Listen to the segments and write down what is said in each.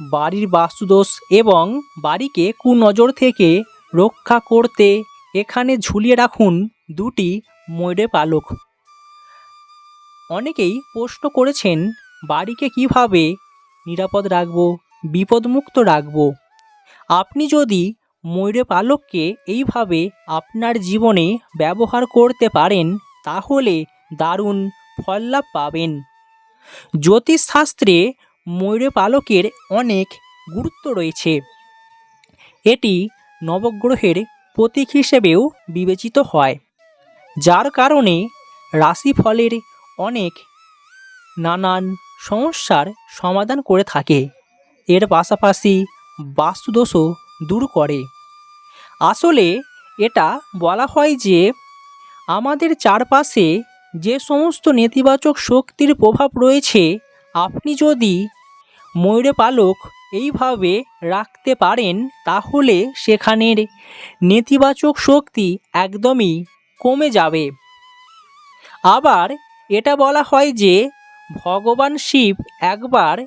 বাড়ির বাস্তুদোষ এবং বাড়িকে কুনজর থেকে রক্ষা করতে এখানে ঝুলিয়ে রাখুন দুটি ময়ূরে পালক। অনেকেই প্রশ্ন করেছেন, বাড়িকে কীভাবে নিরাপদ রাখব, বিপদমুক্ত রাখব? আপনি যদি ময়ূরে পালককে এইভাবে আপনার জীবনে ব্যবহার করতে পারেন, তাহলে দারুণ ফল লাভ পাবেন। জ্যোতিষশাস্ত্রে ময়ূরে পালকের অনেক গুরুত্ব রয়েছে। এটি নবগ্রহের প্রতীক হিসেবেও বিবেচিত হয়, যার কারণে রাশিফলের অনেক নানান সমস্যার সমাধান করে থাকে। এর পাশাপাশি বাস্তুদোষও দূর করে। আসলে এটা বলা হয় যে, আমাদের চারপাশে যে সমস্ত নেতিবাচক শক্তির প্রভাব রয়েছে, আপনি যদি ময়ূরে পালক এইভাবে রাখতে পারেন, তাহলে সেখানের নেতিবাচক শক্তি একদমই কমে যাবে। আবার এটা বলা হয় যে, ভগবান শিব একবার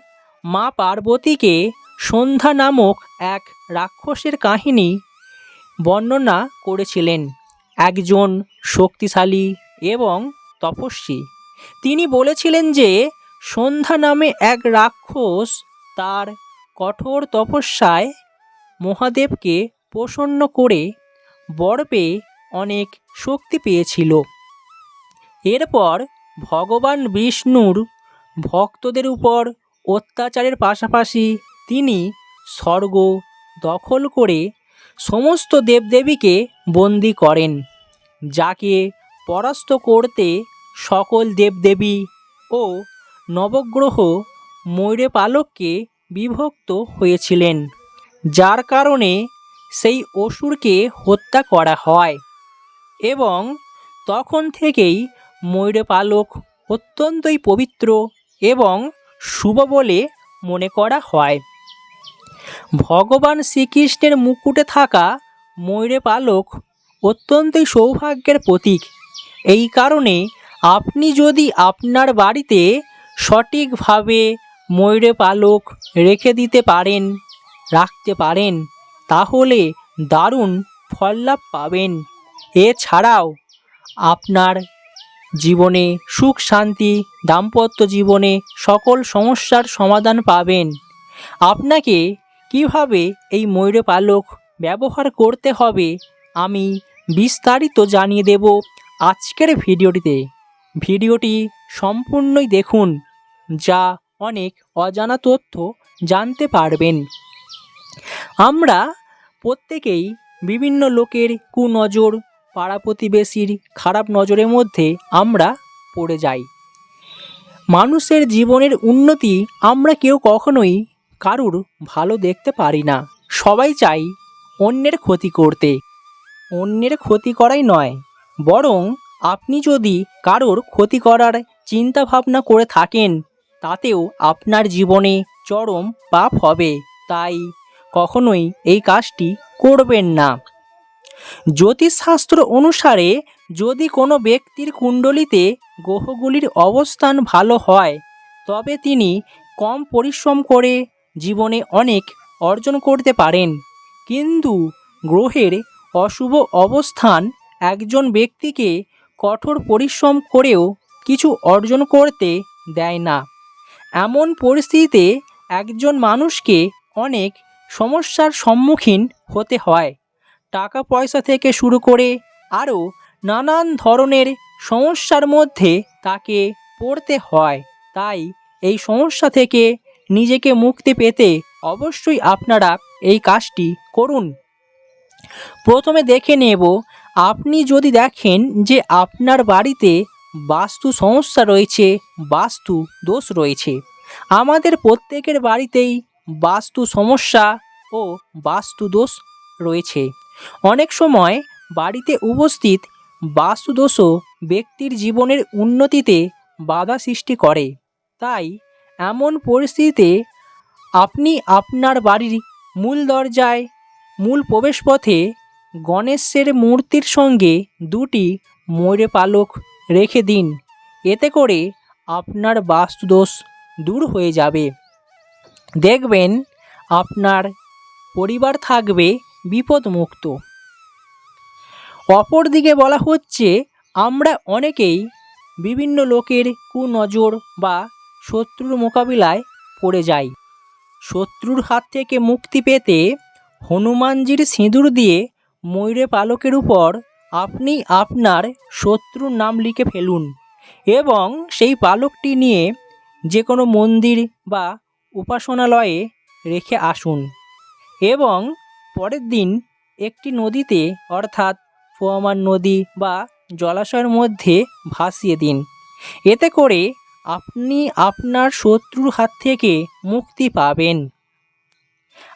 মা পার্বতীকে সন্ধ্যা নামক এক রাক্ষসের কাহিনী বর্ণনা করেছিলেন। একজন শক্তিশালী এবং তপস্বী। তিনি বলেছিলেন যে সন্ধ্যা নামে এক রাক্ষস তার কঠোর তপস্যায় মহাদেবকে প্রসন্ন করে বর অনেক শক্তি পেয়েছিল। এরপর ভগবান বিষ্ণুর ভক্তদের উপর অত্যাচারের পাশাপাশি তিনি স্বর্গ দখল করে সমস্ত দেবদেবীকে বন্দি করেন, যাকে পরাস্ত করতে সকল দেবদেবী ও নবগ্রহ ময়ূরে পালককে বিভক্ত হয়েছিলেন, যার কারণে সেই অসুরকে হত্যা করা হয় এবং তখন থেকেই ময়ূরে পালক অত্যন্তই পবিত্র এবং শুভ বলে মনে করা হয়। ভগবান শ্রীকৃষ্ণের মুকুটে থাকা ময়ূরে পালক অত্যন্তই সৌভাগ্যের প্রতীক। এই কারণে আপনি যদি আপনার বাড়িতে সঠিকভাবে ময়ূরে পালক রেখে দিতে পারেন, রাখতে পারেন, তাহলে দারুণ ফল লাভ পাবেন। এছাড়াও আপনার জীবনে সুখ, শান্তি, দাম্পত্য জীবনে সকল সমস্যার সমাধান পাবেন। আপনাকে কীভাবে এই ময়ূরে পালক ব্যবহার করতে হবে, আমি বিস্তারিত জানিয়ে দেব আজকের ভিডিওটিতে। ভিডিওটি সম্পূর্ণই দেখুন, যা অনেক অজানা তথ্য জানতে পারবেন। আমরা প্রত্যেকেই বিভিন্ন লোকের কুনজর পাড়া প্রতিবেশীর খারাপ নজরের মধ্যে আমরা পড়ে যাই। মানুষের জীবনের উন্নতি আমরা কেউ কখনোই কারুর ভালো দেখতে পারি না। সবাই চাই অন্যের ক্ষতি করতে। অন্যের ক্ষতি করাই নয়, বরং আপনি যদি কারোর ক্ষতি করার চিন্তা ভাবনা করে থাকেন, তাতেও আপনার জীবনে চরম পাপ হবে। তাই কখনোই এই কাজটি করবেন না। জ্যোতিষশাস্ত্র অনুসারে যদি কোনো ব্যক্তির কুণ্ডলিতে গ্রহগুলির অবস্থান ভালো হয়, তবে তিনি কম পরিশ্রম করে জীবনে অনেক অর্জন করতে পারেন। কিন্তু গ্রহের অশুভ অবস্থান একজন ব্যক্তিকে কঠোর পরিশ্রম করেও কিছু অর্জন করতে দেয় না। এমন পরিস্থিতিতে একজন মানুষকে অনেক সমস্যার সম্মুখীন হতে হয়। টাকা পয়সা থেকে শুরু করে আরও নানান ধরনের সমস্যার মধ্যে তাকে পড়তে হয়। তাই এই সমস্যা থেকে নিজেকে মুক্তি পেতে অবশ্যই আপনারা এই কাজটি করুন। প্রথমে দেখে নেব আপনি যদি দেখেন যে আপনার বাড়িতে বাস্তু সমস্যা রয়েছে, বাস্তু দোষ রয়েছে, আমাদের প্রত্যেকের বাড়িতেই বাস্তু সমস্যা ও বাস্তু দোষ রয়েছে। অনেক সময় বাড়িতে উপস্থিত বাস্তুদোষও ব্যক্তির জীবনের উন্নতিতে বাধা সৃষ্টি করে। তাই এমন পরিস্থিতিতে আপনি আপনার বাড়ির মূল দরজায়, মূল প্রবেশপথে গণেশের মূর্তির সঙ্গে দুটি ময়ূরে পালক রেখে দিন। এতে করে আপনার বাস্তুদোষ দূর হয়ে যাবে। দেখবেন, আপনার পরিবার থাকবে বিপদমুক্ত। অপরদিকে বলা হচ্ছে, আমরা অনেকেই বিভিন্ন লোকের কুনজর বা শত্রুর মোকাবিলায় পড়ে যাই। শত্রুর হাত থেকে মুক্তি পেতে হনুমানজির সিঁদুর দিয়ে ময়ূরে পালকের উপর আপনি আপনার শত্রুর নাম লিখে ফেলুন এবং সেই পালকটি নিয়ে যে কোনো মন্দির বা উপাসনালয়ে রেখে আসুন এবং পরের দিন একটি নদীতে, অর্থাৎ পোয়ামার নদী বা জলাশয়ের মধ্যে ভাসিয়ে দিন। এতে করে আপনি আপনার শত্রুর হাত থেকে মুক্তি পাবেন।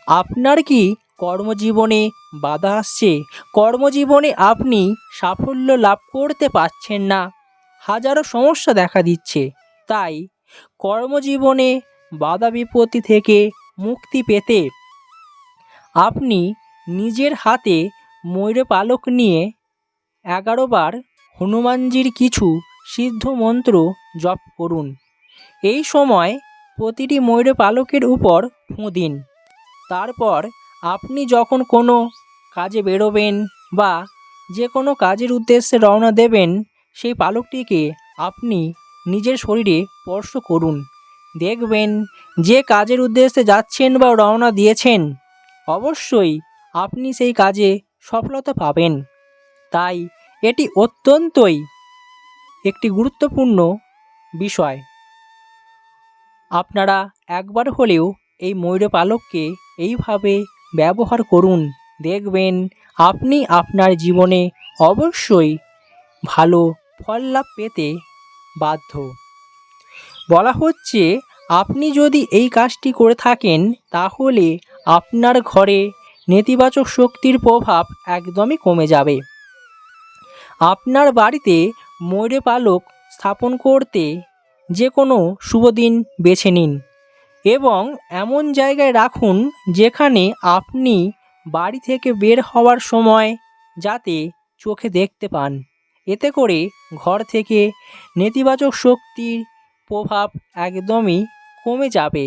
আপনার কি কর্মজীবনে বাধা আসছে। কর্মজীবনে আপনি সাফল্য লাভ করতে পারছেন না। হাজারো সমস্যা দেখা দিচ্ছে। তাই কর্মজীবনে বাধা বিপত্তি থেকে মুক্তি পেতে আপনি নিজের হাতে ময়ূর পালক নিয়ে এগারো বার হনুমানজির কিছু সিদ্ধ মন্ত্র জপ করুন। এই সময় প্রতিটি ময়ূর পালকের উপর ফুঁ দিন। তারপর আপনি যখন কোনো কাজে বেরোবেন বা যে কোনো কাজের উদ্দেশ্যে রওনা দেবেন, সেই পালকটিকে আপনি নিজের শরীরে স্পর্শ করুন। দেখবেন যে কাজের উদ্দেশ্যে যাচ্ছেন বা রওনা দিয়েছেন, অবশ্যই আপনি সেই কাজে সফলতা পাবেন। তাই এটি অত্যন্তই একটি গুরুত্বপূর্ণ বিষয়। আপনারা একবার হলেও এই ময়ূর পালককে এইভাবে ব্যবহার করুন। দেখবেন আপনি আপনার জীবনে অবশ্যই ভালো ফল লাভ পেতে বাধ্য। বলা হচ্ছে, আপনি যদি এই কাজটি করে থাকেন, তাহলে আপনার ঘরে নেতিবাচক শক্তির প্রভাব একদমই কমে যাবে। আপনার বাড়িতে ময়ূরে পালক স্থাপন করতে যে কোনো শুভ দিন বেছে নিন। এবং এমন জায়গায় রাখুন যেখানে আপনি বাড়ি থেকে বের হওয়ার সময় যাতে চোখে দেখতে পান। এতে করে ঘর থেকে নেতিবাচক শক্তির প্রভাব একদমই কমে যাবে।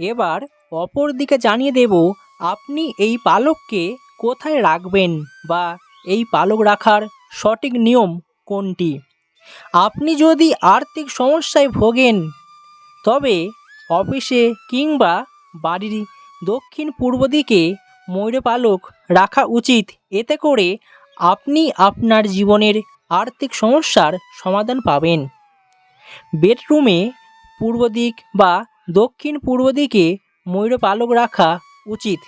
এবার অপর দিকে জানিয়ে দেব, আপনি এই পালককে কোথায় রাখবেন বা এই পালক রাখার সঠিক নিয়ম কোনটি? আপনি যদি আর্থিক সমস্যায় ভোগেন, তবে অফিসে কিংবা বাড়ির দক্ষিণ পূর্ব দিকে ময়ূরপালক রাখা উচিত। এতে করে আপনি আপনার জীবনের আর্থিক সমস্যার সমাধান পাবেন। বেডরুমে পূর্ব দিক বা দক্ষিণ পূর্ব দিকে ময়ূরপালক রাখা উচিত।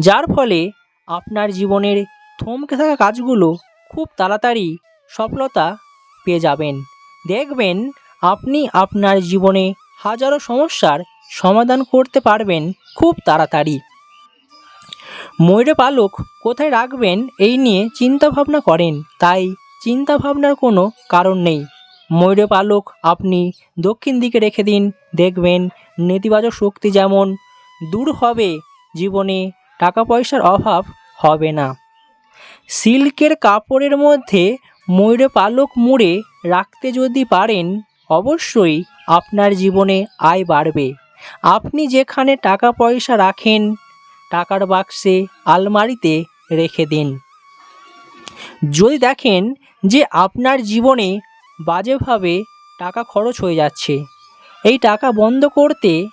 যার ফলে আপনার জীবনের থমকে থাকা কাজগুলো খুব তাড়াতাড়ি সফলতা পেয়ে যাবেন। দেখবেন আপনি আপনার জীবনে হাজারো সমস্যার সমাধান করতে পারবেন খুব তাড়াতাড়ি। ময়ূর পালক কোথায় রাখবেন এই নিয়ে চিন্তা ভাবনা করেন, তাই চিন্তা ভাবনার কোনো কারণ নেই। ময়ূর পালক আপনি দক্ষিণ দিকে রেখে দিন, দেখবেন নেতিবাচক শক্তি যেমন দূর হবে, জীবনে টাকা পয়সার অভাব হবে না। সিল্কের কাপড়ের মধ্যে ময়ূর পালক মুড়ে রাখতে যদি পারেন, অবশ্যই আপনার জীবনে আয় বাড়বে। আপনি যেখানে টাকা পয়সা রাখেন, টাকার বাক্সে আলমারিতে রেখে দিন। যদি দেখেন যে আপনার জীবনে বাজেভাবে টাকা খরচ হয়ে যাচ্ছে, এই টাকা বন্ধ করতে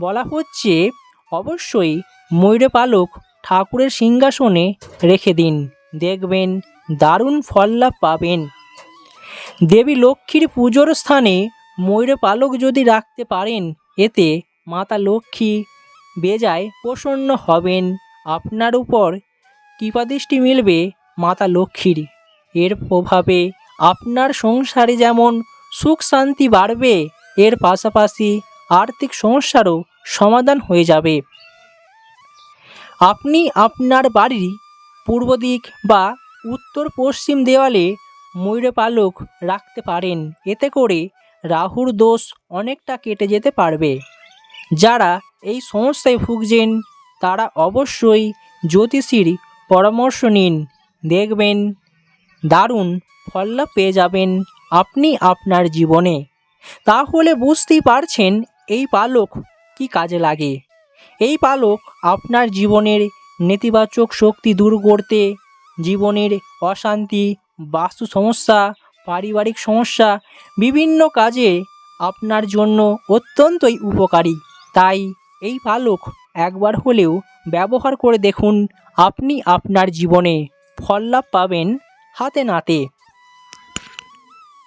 বলা হচ্ছে অবশ্যই ময়ূর পালক ঠাকুরের সিংহাসনে রেখে দিন। দেখবেন দারুণ ফল লাভ পাবেন। দেবী লক্ষ্মীর পুজোর স্থানে ময়ূর পালক যদি রাখতে পারেন, এতে মাতা লক্ষ্মী বেজায় প্রসন্ন হবেন। আপনার উপর কৃপাদৃষ্টি মিলবে মাতা লক্ষ্মীর। এর প্রভাবে আপনার সংসারে যেমন সুখ শান্তি বাড়বে, এর পাশাপাশি আর্থিক সমস্যারও সমাধান হয়ে যাবে। আপনি আপনার বাড়ির পূর্ব দিক বা উত্তর পশ্চিম দেওয়ালে ময়ূর পালক রাখতে পারেন। এতে করে রাহুর দোষ অনেকটা কেটে যেতে পারবে। যারা এই সমস্যায় ভুগছেন, তারা অবশ্যই জ্যোতিষীর পরামর্শ নিন। দেখবেন, দারুণ ফললাভ পেয়ে যাবেন আপনি আপনার জীবনে। তাহলে বুঝতেই পারছেন এই পালক কি কাজে লাগে। এই পালক আপনার জীবনের নেতিবাচক শক্তি দূর করতে, জীবনের অশান্তি, বাস্তু সমস্যা পারিবারিক সমস্যা বিভিন্ন কাজে আপনার জন্য অত্যন্তই উপকারী। তাই এই পালক একবার হলেও ব্যবহার করে দেখুন, আপনি আপনার জীবনে ফল লাভ পাবেন হাতে নাতে।